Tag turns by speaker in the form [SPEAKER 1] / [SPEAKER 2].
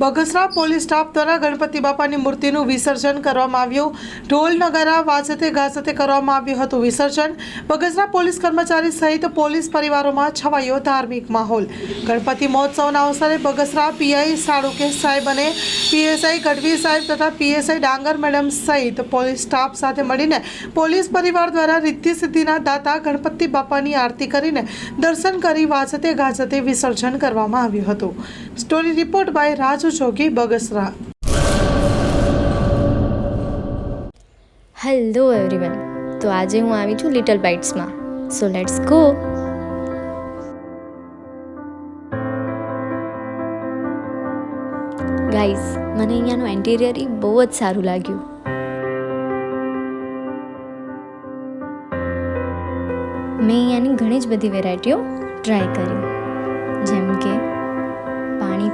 [SPEAKER 1] Bagasara police staff દ્વારા ગણપતિ બાપાની મૂર્તિનું વિસર્જન કરવામાં આવ્યું. ઢોલ નગારા, વાજતે ગાજતે કરવામાં આવ્યું હતું વિસર્જન. બગસરા પોલીસ કર્મચારી સહિત પોલીસ પરિવારોમાં છવાયો ધાર્મિક માહોલ. ગણપતિ મહોત્સવના અવસરે બગસરા પીઆઈ સાળુકે સાહેબ અને પીએસઆઈ ગઢવી સાહેબ તથા પીએસઆઈ ડાંગર મેડમ સહિત પોલીસ સ્ટાફ સાથે મળીને પોલીસ પરિવાર દ્વારા રિદ્ધિ સિદ્ધિના દાતા ગણપતિ બાપાની આરતી કરીને દર્શન કરી વાજતે ગાજતે વિસર્જન કરવામાં આવ્યું હતું. Story report by Raju Jogi Bagasara
[SPEAKER 2] hello everyone તો આજે હું આવી છું લિટલ બાઇટ્સમાં સો લેટ્સ ગો ગાઈઝ મને અહીંયાનું એન્ટિરિયર બહુ જ સારું લાગ્યું. મેં અહીંયાની ઘણી જ બધી વેરાયટીઓ ટ્રાય કરી. જેમ કે